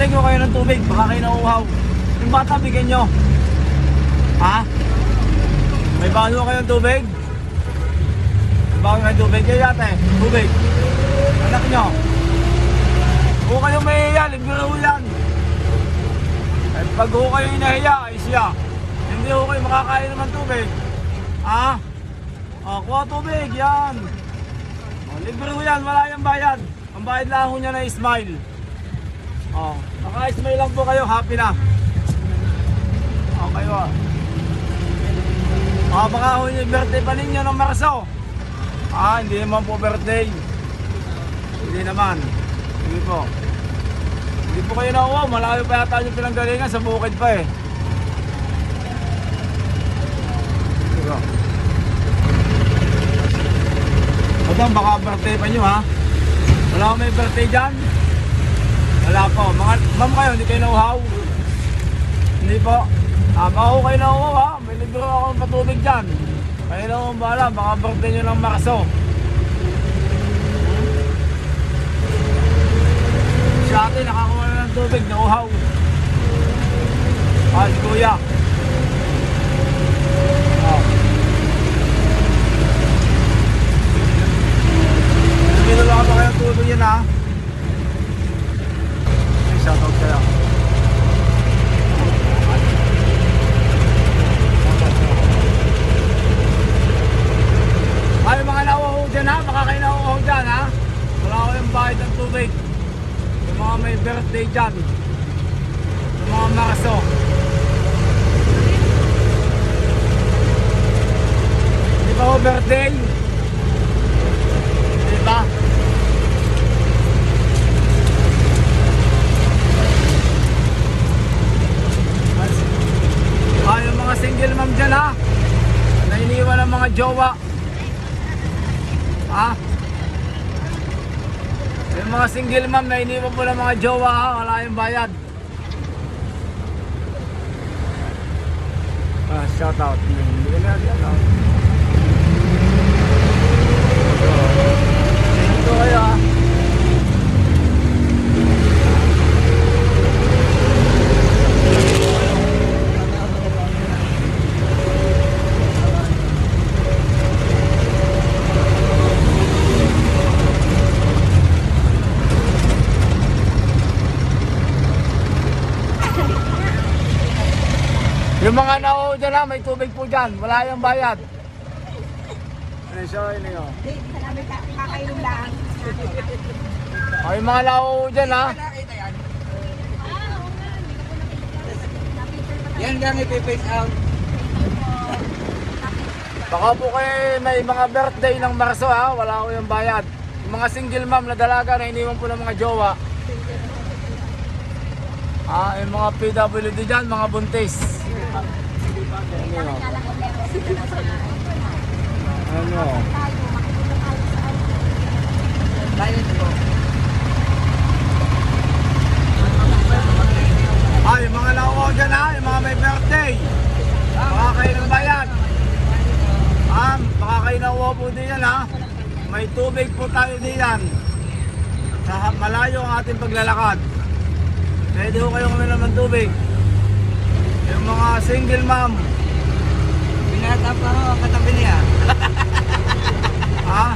Tingin ko kayo ng tubig, baka kayo nauuhaw. Yung bata, bigyan nyo. Ha? May bago kayong tubig? May bago kayong tubig? Kayo yate, tubig. Anak nyo. Kung kayo mahihiya, libre ho yan. At pag ho kayo inahiya, ay siya. Hindi ho kayo makakain naman tubig. Ha? O, kuha tubig, yan. O, libre ho yan, wala yung bayad. Ang bayad lang ho niya na smile. O, naka-smile lang po kayo, happy na. O, kayo ah. Baka ho yung birthday pa ninyo ng Marso. Ah, hindi naman po birthday. Hindi naman. Hindi po. Hindi po kayo nauwaw. Malayo pa yata yung pinanggalingan sa bukid pa eh. Diba? Madam, baka birthday pa nyo ha? Wala may birthday dyan? Wala po. Mga, ma'am kayo, hindi kayo nauhaw? Hindi po. Ah, baka ho kayo nauhaw ha? May libre akong patubig dyan. Kayo na akong bahala. Baka birthday nyo ng Marso. Si ate nakakuha na ng tubig, nauhaw. Ah, kuya. Oh. Pinula ka ba kayong tubig yan ha? Kaya. Ay, mga nauhaw dyan ha? Baka kayo nauhaw dyan ha? Wala ko may birthday dyan. Yung mga maraso. Di? Di ba? Ah, yung mga single mom dyan ha? Na iniwan jowa. Ha? Yung mga single mom na iniwan po ng mga jowa ha, wala yung bayad. Ah, shout out. Hindi ko na shout out. Yung mga nauho dyan ha, may tubig po dyan. Wala yung bayad. Ano siya, ano yun? Di, sanabi ka, kakainom lang. O, yung mga nauho dyan ha. Yan lang ipipace out. Baka po kayo may mga birthday ng Marso ha, wala ko yung bayad. Yung mga single mom na dalaga na iniwan po ng mga jowa. Ah, yung mga PWD dyan, mga buntis. Ano? Ano? Ah, mga nauho dyan ha, yung mga may birthday. Baka kayo ng bayad. Ah, baka kayo nauho po din yan ha. May tubig po tayo diyan. Sa malayo ang ating paglalakad. Pwede ho kayong uminom ng tubig. Yung mga single mom, Binata pa ako katabi niya. ha?